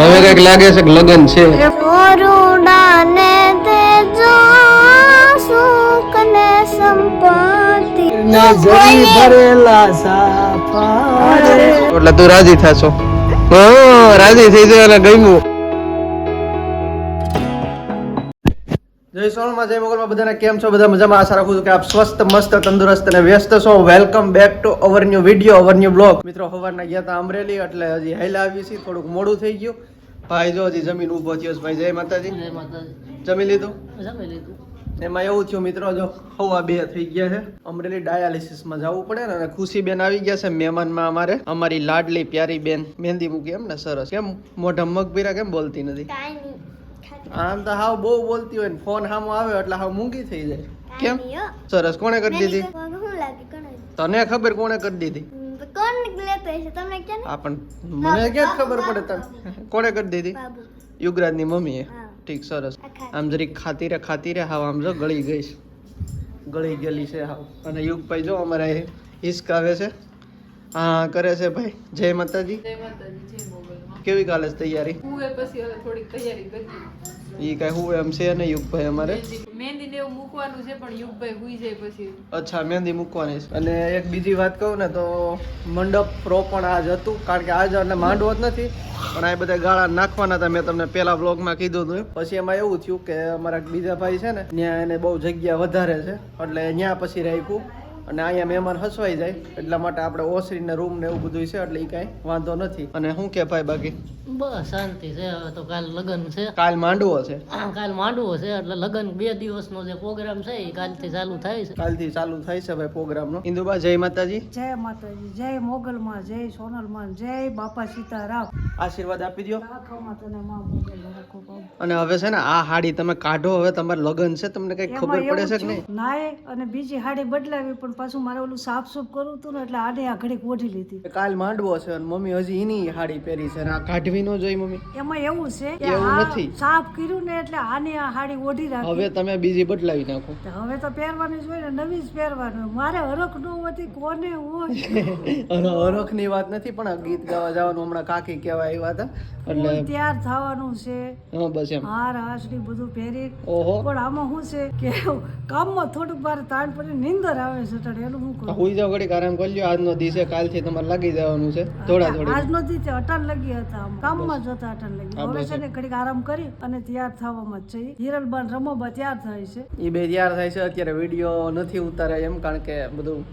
હવે કંઈક લાગે છે કે લગન છે. એટલે તું રાજી થશો. હા રાજી થઈ જાય ગમ્યું. જય સોનમાં જય મોગલમાં બધાને કેમ છો? બધા મજામાં? આશા રાખું છું કે આપ સ્વસ્થ મસ્ત તંદુરસ્ત અને વ્યસ્ત છો. Welcome back to our new video our new blog મિત્રો સવારના ગયા હતા અમરેલી એટલે હજી હેલા આવી છે થોડુંક મોડું થઈ ગયું. ભાઈ જો હજી જમીન ઊભો થયો ભાઈ જય માતાજી. જમી લીધું? એમાં એવું થયું મિત્રો જો હવા બે થઈ ગયા છે. અમરેલી ડાયાલિસિસમાં જવું પડે ને અને ખુશી બેન આવી ગયા છે મહેમાનમાં અમારે. અમારી લાડલી પ્યારી બેન મહેંદી મૂકી એમ ને સરસ. કેમ? મોઢા મગભીરા કેમ બોલતી નથી? કાંઈ આમ તો હાવ બહુ બોલતી હોય ને ફોન હામો આવે એટલે હાવ મૂંગી થઈ જાય. કેમ? સરસ કોણે કરી દીધી? કોને તને ખબર કોણે કરી દીધી? કોણ લેતો હશે? તમને ક્યાં આ પણ મને ક્યાં ખબર પડે તને? કોણે કરી દીધી? યુગરાજની મમ્મીએ. ઠીક સરસ. આમ જરીક ખાતી રે ખાતી રે હાવ આમ જો ગળી ગઈ છે. ગળી ગયેલી છે હાવ. અને યુગભાઈ જો અમારે અહીં હિસકાવે છે. હા કરે છે ભાઈ. જય માતાજી. જય માતાજી જય મોગલમાં કેવી કાલે છે તૈયારી? હું એ પછી હવે થોડીક તૈયારી કરી ઈ કાંઈ હું એમ છે ને યુગભાઈ અમારે. મહેંદી ને એવું મૂકવાનું છે પણ યુગભાઈ હુઈ જાય પછી. અચ્છા મહેંદી મૂકવાની છે. અને એક બીજી વાત કહું ને તો મંડપ પ્રો પણ આજ હતું કારણ કે આજ એટલે માંડવો જ નથી. પણ આ બધા ગાળા નાખવાના હતા મેં તમને પેલા બ્લોગમાં કીધું હતું પછી એમાં એવું થયું કે અમારા બીજા ભાઈ છે ને ત્યાં એને બહુ જગ્યા વધારે છે એટલે ત્યાં પછી રાખ્યું. અને અહીંયા મહેમાન હસવાઈ જાય એટલા માટે આપણે ઓસરીને રૂમ ને એવું બધું છે એટલે એ કાંઈ વાંધો નથી. અને શું કે ભાઈ બાકી? બસ શાંતિ છે હવે તો કાલ લગ્ન છે. કાલ માંડવો છે? કાલ માંડવો છે એટલે લગ્ન બે દિવસનો જે પ્રોગ્રામ છે એ કાલથી ચાલુ થાય છે. કાલથી ચાલુ થાય છે ભાઈ પ્રોગ્રામનો ઇન્દુબા જય માતાજી. જય માતાજી જય મોગલમાં જય સોનલમાં જય બાપા સીતારામ. આશીર્વાદ આપી દો. અને હવે છે ને આ હાડી તમે કાઢો હવે તમારે લગ્ન છે તમને કઈ ખબર પડે છે કે નહીં? નાય અને બીજી હાડી બદલાવી પણ પાછું મારે ઓલું સાફ સૂફ કરવું હતું ને એટલે આડે આ ઘડીક ઓઢી લીધી. કાલ માંડવો છે અને મમ્મી હજી એની હાડી પહેરી છે આ કાઢવી નો જોઈ મમ્મી. એમાં એવું છે કે એવું નથી. સાફ કર્યું ને એટલે આને આ હાડી ઓઢી રાખી. હવે તમે બીજી બદલાવી નાખો. હવે તો પહેરવાની જોઈએ ને નવી જ પહેરવાની મારે હરખ નો હતી કોને હોય હરખની વાત નથી પણ ગીત ગાવા જવાનું હમણાં કાકી કહેવા આવ્યા હતા. એટલે તૈયાર થવાનું છે. હા બસ એમ. હાર હાસડી બધું પહેરી. ઓહો. પણ આમાં શું છે કે કામમાં થોડુંક બાર તાણ પડી નીંદર આવે છે એટલે એનું કરું? હુઈ જાવ ઘડીક આરામ કરી લ્યો આજનો દિવસે કાલથી તમારે લાગી જવાનું છે. થોડા થોડી. આજનો દિવસ અટાણ લગી હતા આમ. કામમાં જતા અટાણ લગી. હવે છે ને ઘડીક આરામ કરી અને તૈયાર થવામાં જ છે. હિરલબાન રમોબા તૈયાર થાય છે. એ બે તૈયાર થાય છે. અત્યારે વીડિયો નથી ઉતાર્યા એમ કારણ કે બધું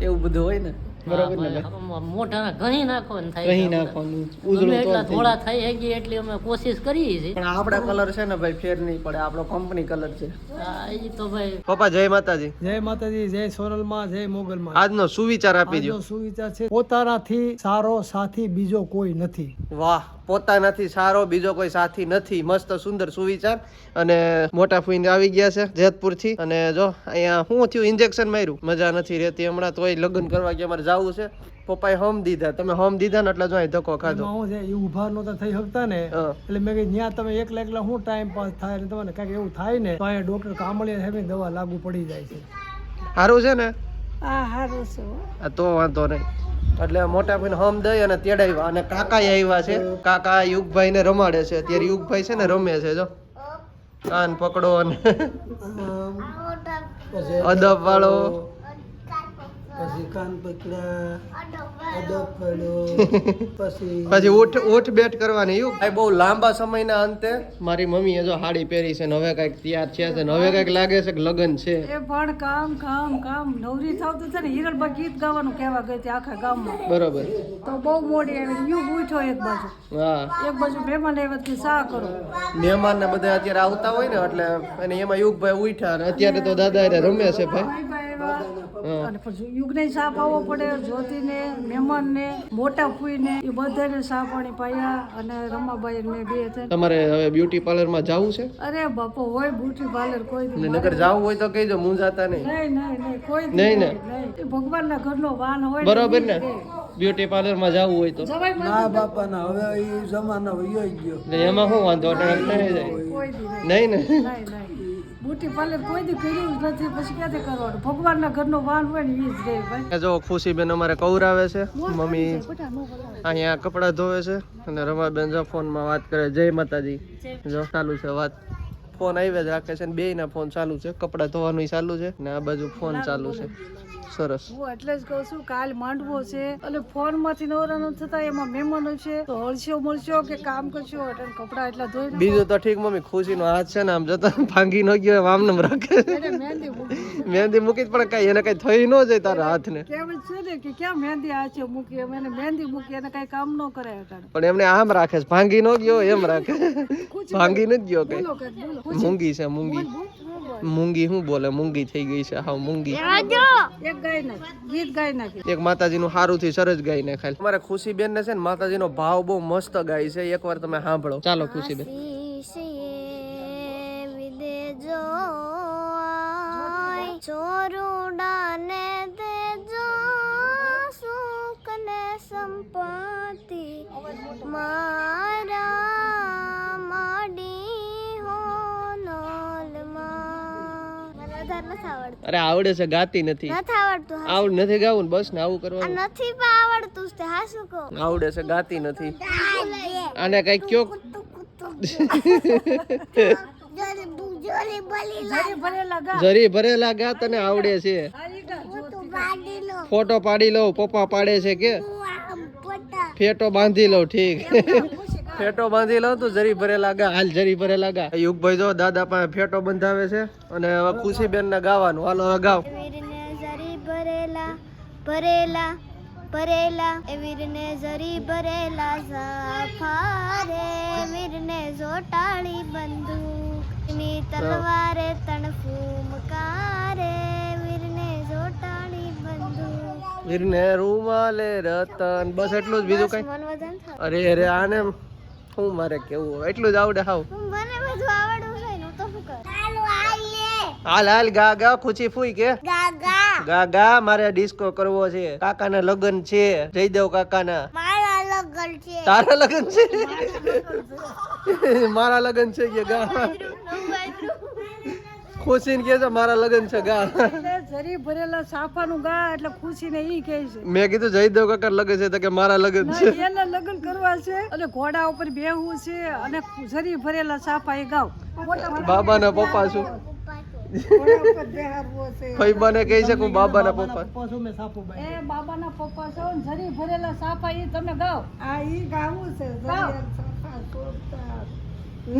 એવું બધું હોય ને. બરાબર ને મોઢાના ઘણી નાખવાનું થાય ઘણી નાખવાનું ઉજળું એટલા તો થોડા થઈ શકીએ એટલી અમે કોશિશ કરીએ છીએ. પણ આપણા કલર છે ને ભાઈ ફેર નહીં પડે. આપણો કંપની કલર છે. આ ઈ તો ભાઈ પપ્પા જય માતાજી. જય માતાજી જય સોરલમાં જય મોગલમાં. આજનો સુવિચાર આપી દો સુવિચાર છે પોતાનાથી સારો સાથી બીજો કોઈ નથી. વાહ. પોતાનાથી સારો બીજો કોઈ સાથી નથી મસ્ત સુંદર સુવિચાર. અને મોટા ફૂઈને આવી ગયા છે જેતપુરથી અને જો અહીંયા શું થયું ઇન્જેક્શન માર્યું. મજા નથી રહેતી હમણાં તોય લગ્ન કરવા કે અમારે જવું છે. પપ્પાએ હોમ દીધા. તમે હોમ દીધા ને એટલે જો અહીં ધક્કો ખાધો. એમાં છે એ ઊભા નહોતા થઈ શકતા ને એટલે મેં કીધું ત્યાં તમે એકલા એકલા શું ટાઈમ પાસ થાય ને તમને કાંઈક એવું થાય ને તો અહીંયા ડોક્ટર કામળી સાહેબની દવા લાગુ પડી જાય છે. સારું છે ને? આ સારું છે. આ તો વાંધો નહીં. એટલે મોટા ભાઈને હમ દઈ અને તેડાવ્યા અને કાકા આવ્યા છે. કાકા યુગભાઈ ને રમાડે છે. અત્યારે યુગભાઈ છે ને રમે છે જો. કાન પકડો અને અદબ વાળો. પછી કાન પકડ્યા અદબ પછી પછી ઉઠ ઉઠ બેઠ કરવાની યુગ ભાઈ બહુ લાંબા સમયના અંતે? મારી મમ્મીએ જો હાડી પહેરી છે ને હવે કંઈક તૈયાર છે ને હવે કંઈક લાગે છે કે લગ્ન છે. એ પણ કામ કામ કામ. નવરી થાવ તો છે ને હિરલબા ગીત ગાવાનું કહેવા ગઈ હતી આખા ગામમાં. બરોબર. તો બહુ મોડી આવી યુ ઉઠો એક બાજુ. હા. એક બાજુ મહેમાન આવ્યા કે સા કરો. મહેમાન ને બધા અત્યારે આવતા હોય ને એટલે અને એમાં યુગભાઈ ઉઠ્યા અને અત્યારે તો દાદા રમે છે ભાઈ. અને પછી યુગને સાપ આવવો પડે જ્યોતિને મહેમાનને મોટા ફૂઈને એ બધાને સાપ પાણી પાયા અને રમાબાઈ ને મેં બે છે તમારે હવે બ્યુટી પાર્લરમાં જવું છે? અરે બાપો હોય બ્યુટી પાર્લર કોઈ નગર જવું હોય તો કહીજો હું જાતા નહીં. નહીં નહીં કોઈ નહીં ને? ભગવાનના ઘરનો વાન હોય બરોબર ને? બ્યુટી પાર્લરમાં જવું હોય તો. ના બાપા ના બાપાના હવે એ જમાનો વયો ગયો. ને એમાં શું વાંધો? અટાણે થઈ જાય. નહીં ને? નહીં નહીં. બ્યુટી પાર્લર કોઈ દી કર્યું જ નથી પછી ક્યાંથી કરવાનું? ભગવાનના ઘરનો વાન હોય ને એ જ રહે ભાઈ. જો ખુશીબેન અમારે કૌરાવે છે મમ્મી અહીંયા કપડાં ધોવે છે અને રમાબેન જો ફોનમાં વાત કરે જય માતાજી. જો ચાલુ છે વાત. ફોન આવી જ રાખે છે ને બેયના ફોન ચાલુ છે કપડાં ધોવાનું ચાલુ છે ને આ બાજુ ફોન ચાલુ છે. સરસ. હું એટલે જ કહું છું કાલ માંડવો છે અને ફોનમાંથી નવરા ન થતા એમાં મહેમાનો છે. તો હળશો મળશો કે કામ કરશો એટલે કપડા એટલા ધોઈ. બીજું તો ઠીક મમ્મી ખુશીનો હાથ છે ને આમ જતા ભાંગી ન ગયો એમ આમને રાખે મહેંદી મૂકી પણ કઈ એને કઈ થઈ ન જાય તારા હાથને. કેમ છે ને કે ક્યાં મહેંદી હાથે મૂકી એમ એને મહેંદી મૂકી એને કઈ કામ ન કરે પણ એમને આમ રાખે છે ભાંગી ન ગયો એમ રાખે. ભાંગી નથી ગયો કઈ. બોલો કઈ બોલો. મૂંગી છે મૂંગી. મૂંગી શું બોલે? મૂંગી થઈ ગઈ છે હા મૂંગી. એક નાખી ગીત ગાઈ નાખી. એક માતાજીનું સારું થી સરસ ગાય ને ખાલી અમારે ખુશીબેન ને છે ને માતાજીનો ભાવ બહુ મસ્ત ગાય છે. એકવાર તમે સાંભળો. ચાલો ખુશી બેન. વિદેજો અરે આવડે છે ગાતી નથી. નથી આવડતું આવડ નથી ગાવું ને બસ ને આવું આ કરવાનું નથી પણ આવડતું છે હા શું કહો? આવડે છે ગાતી નથી. આને કઈ કયો જરી ભરેલા ગા. તને આવડે છે. ફોટો પાડી લઉં પપ્પા પાડે છે કે? ફેટો બાંધી લઉં ઠીક. ફેટો બાંધી લઉં તું જરી ભરેલા લાગા. હાલ જરી ભરેલા ગા યુગભાઈ જો દાદા પાસે ફેટો બંધાવે છે અને હવે ખુશીબેન ને ગાવાનું. હાલો હવે ગાવ જરી ભરેલા ભરેલા ભરેલા. એ વીરને જરી ભરેલા સફારે વીરને જોટાળી બંદૂકની તલવારે તણફૂમકારે વીરને જોટાળી બંદૂક. વીરને રૂમાલે રતન. બસ એટલું જ બીજું કઈ. મન વજન થાય અરે અરે આને શું મારે કેવું એટલું જ આવડે હાવ. મને બધું આવડવું છે હું તો શું કરું? ચાલો આઈએ હાલ હાલ ગા ગા ખુશી ફૂઈ કે? ગા ગા. મારે ડિસ્કો કરવો છે. કાકાના લગ્ન છે. જયદેવ કાકાના. મારા લગન છે. તારા લગ્ન છે? મારા લગ્ન છે. કે ગા? ખુશી ને કે છે મારા લગ્ન છે ગા. જરી ભરેલા સાફાનું ગા એટલે ખુશીને ઈ કહે છે. મેં કીધું જયદેવ કાકા લગન છે તો કે મારા લગ્ન છે. એના લગ્ન કરવા છે અને ઘોડા ઉપર બેહવું છે અને જરી ભરેલા સાફા એ ગાવ. બાબા બાબાના પપ્પા છું છે. ફઈબાને કહે છે કે હું બાબાના પપ્પા એ બાબાના પપ્પા છો જરી ભરેલા સાફા એ તમે ગાવ. આ ઈ ગાવું છે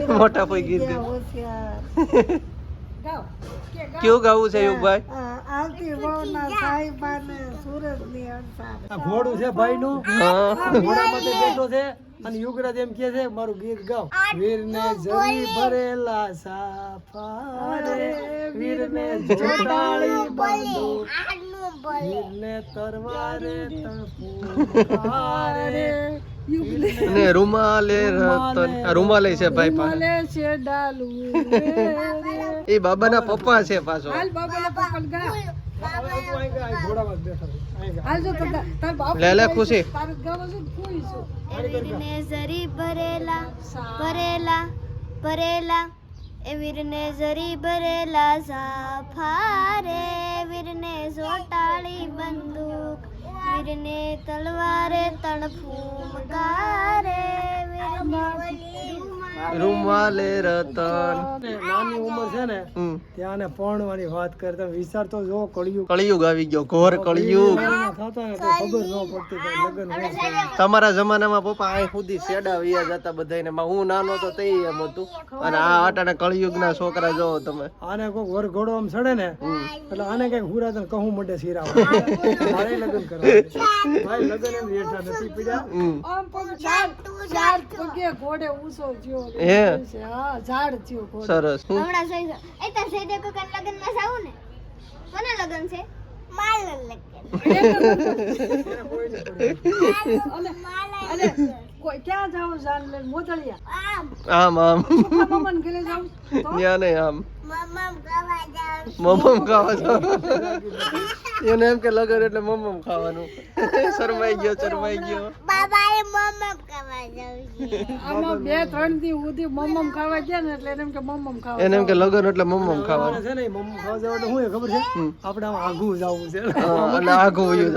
મોટા ફઈ ગીત ગાય. ગાવ. છે યુગભાઈ? આવતી વહુના સાહેબાને સુરતની અણસાર. ઘોડું છે ભાઈનું? બેઠો છે અને યુગરાજ એમ કે છે મારું ગીત ગાવ વીરને જરી ભરેલા સાફારે વીરને જોડાળી બંદૂક વીરને તરવારે રૂમાલે રતન રૂમાલે છે ભાઈ પાસે. છે ડાલું. એ બાબાના પપ્પા છે પાછો હાલ બાબાના પપ્પાને ગા ઘોડામાં જ બેઠો છે. અહીં ગા. હાલ જો તો ગા. તાર બાપ લે લે ખુશી તારે ગાવા છે ને ફૂઈ છે એ વીરને જરી ભરેલા ભરેલા ભરેલા એ વીરને જરી ભરેલા ઝાફારે વીરને જોટાળી બંદૂક વીરને તલવારે તણફૂમકારે વીરને રૂમાલે રતન. નાની ઉંમર છે ને ત્યાં ને પરણવાની વાત કરતા વિચાર તો જો કળિયુગ. કળિયુગ આવી ગયો ઘોર કળિયુગ થતા ખબર ન પડતી કે લગ્ન તમારા જમાનામાં પપ્પા આ સુધી સેડા વિયા જતા બધાને હું નાનો તો તે એમ હતું. અને આ અટાણે કળિયુગના છોકરા જોવો તમે. આને કોઈક વર ઘોડો આમ સડે ને એટલે આને કંઈક હુરાતન કહું મંડે શીરા મારે લગ્ન કરવા ભાઈ લગ્ન એમ રેઠા નથી પીડ્યા. હમ. પગ ચાર ચાર પગે ઘોડે ઊંચો થયો. હે? હા ઝાડ થયો ઘોડે. સરસ. હમણાં સહી એ તાર સૈદે કોકન લગનમાં જાવું ને? કોના લગન છે? માલ લગન. અને કોઈ ક્યાં જાવ જાન લઈને? મોદળિયા આમ. આમ આમ. મામાને ઘરે જાવ તો? નહીં આમ. મમમ ખાવા જાવ એને એમ કે લગન એટલે મમમ ખાવાનું. શરમાઈ ગયો શરમાઈ ગયો. બાબાએ મમમ ખાવા જાવ છે. આમાં બે ત્રણ દી ઉધી મમમ ખાવા ગયા ને એટલે એને એમ કે મમમ ખાવા એને એમ કે લગન એટલે મમમ ખાવાનું. છે ને મમમ ખાવા જવાનું હું ખબર છે? આપણે આઘું જવું છે. અને આઘું વયું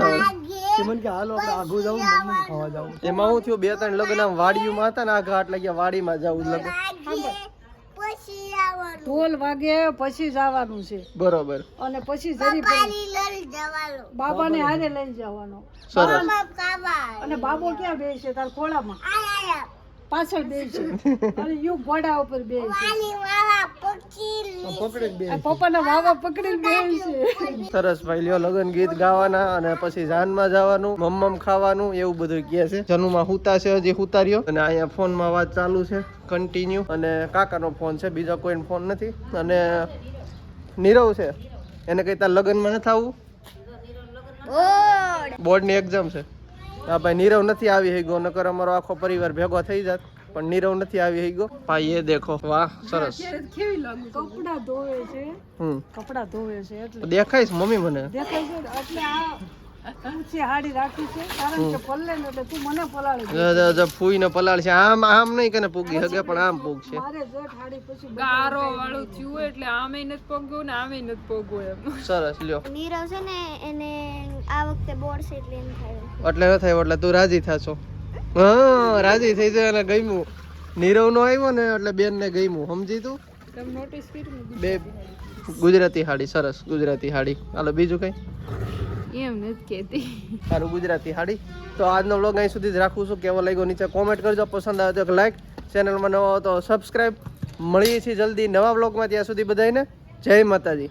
મને કે હાલો આપણે આઘું જવું મમ્મી ખાવા જવું. એમાં હું થયું બે ત્રણ લગ્ન આમ વાડીમાં હતા ને આ ઘાટ લાગ્યા વાડીમાં જવું લગ્ન ઢોલ વાગે પછી જવાનું છે. બરોબર. અને પછી જરી બાબાને હારે લઈ. જવાનો. અને બાબો ક્યાં બે છે તાર ખોળામાં? પાછળ બે છે. અને યુ ઘોડા ઉપર બે છે. પકડી પપ્પાના વાવા સરસ ભાઈ લ્યો લગન ગીત ગાવાના અને પછી જાનમાં જવાનું મમ્મમ ખાવાનું એવું બધું કહે છે. જનુમાં હુતા છે હજી હુતાર્યો. અને અહીંયા ફોનમાં વાત ચાલુ છે કન્ટિન્યુ અને કાકાનો ફોન છે બીજો કોઈ ફોન નથી. અને નીરવ છે એને કઈ તાર લગ્નમાં નથી આવવું બોર્ડની એક્ઝામ છે. હા ભાઈ નીરવ નથી આવી ગયો નકર અમારો આખો પરિવાર ભેગો થઈ જાત. પણ નીરવ નથી આવી હઈ ગયો. ભાઈ એ દેખો. વાહ સરસ. કેવી લાગુ કપડા ધોવે છે. હમ. કપડા ધોવે છે એટલે. દેખાઈશ મમ્મી મને. દેખાય છે? એટલે આ ઊંચી હાડી રાખી છે કારણ કે પલ્લે ને એટલે તું મને પલાળી. જ- છે આમ આમ નહીં કને પૂગી શકે પણ આમ પૂગ છે. મારે જેઠ હાડી પછી ગારો વાળું થયું એટલે આમે નથી પગવું ને આમે નથી પગવું એમ. સરસ લ્યો. નીરવ છે ને એને આ વખતે બોર્ડ થયું. એટલે ન થાય એટલે તું રાજી થાશો. હા રાજી થઈ જાય અને ગમ્યું. નીરવ નો આવ્યો ને એટલે બેન ને ગમ્યું. સમજી તું? નોટિસ બે ગુજરાતી હાડી સરસ ગુજરાતી હાડી. હાલો બીજું કઈ? એમ નથી સારું ગુજરાતી હાડી. તો આજનો વ્લોગ અહીં સુધી જ રાખું છું. કેવો લાગ્યો નીચે કોમેન્ટ કરજો. પસંદ આવે તો લાઈક ચેનલમાં નવો હતો તો સબસ્ક્રાઈબ મળીએ છીએ જલ્દી નવા વ્લોગમાં ત્યાં સુધી બધાને જય માતાજી.